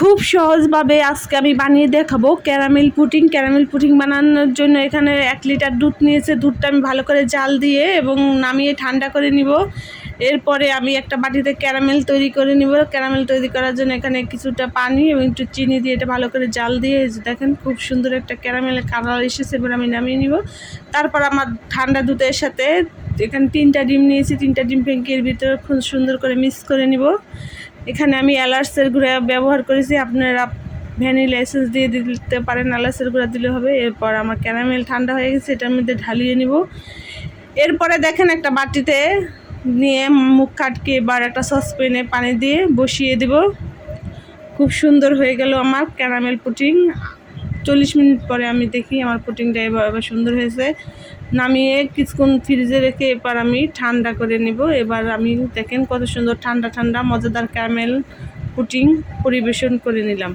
খুব সহজভাবে আজকে আমি বানিয়ে দেখাবো। ক্যারামেল পুটিং ক্যারামেল পুটিং বানানোর জন্য এখানে এক লিটার দুধ নিয়েছে। দুধটা আমি ভালো করে জাল দিয়ে এবং নামিয়ে ঠান্ডা করে নিব। এরপরে আমি একটা বাটিতে ক্যারামেল তৈরি করে নিব। ক্যারামেল তৈরি করার জন্য এখানে কিছুটা পানি এবং একটু চিনি দিয়ে এটা ভালো করে জাল দিয়ে দেখেন খুব সুন্দর একটা ক্যারামেলের কালার এসেছে এবার আমি নামিয়ে নিব। তারপর আমার ঠান্ডা দুধের সাথে এখানে তিনটা ডিম নিয়েছি। তিনটা ডিম ভেঙে এর ভিতরে খুব সুন্দর করে মিক্স করে নিব। এখানে আমি এলার্সের গুঁড়া ব্যবহার করেছি। আপনারা ভ্যানি লাইসেন্স দিয়ে দিতে পারেন এলার্সের গুঁড়া দিলে হবে। এরপর আমার ক্যারামেল ঠান্ডা হয়ে গেছে, এটার মধ্যে ঢালিয়ে নিব। এরপরে দেখেন একটা বাটিতে নিয়ে মুখ কাটকে এবার একটা সসপ্যানে পানি দিয়ে বসিয়ে দেব। খুব সুন্দর হয়ে গেল আমার ক্যারামেল পুটিং চল্লিশ মিনিট পরে আমি দেখি আমার পুটিংটা এবার এবার সুন্দর হয়েছে। নামিয়ে কিছুক্ষণ ফ্রিজে রেখে এবার আমি ঠান্ডা করে নিব। এবার আমি দেখেন কত সুন্দর ঠান্ডা ঠান্ডা, মজাদার ক্যামেল পুটিং পরিবেশন করে নিলাম।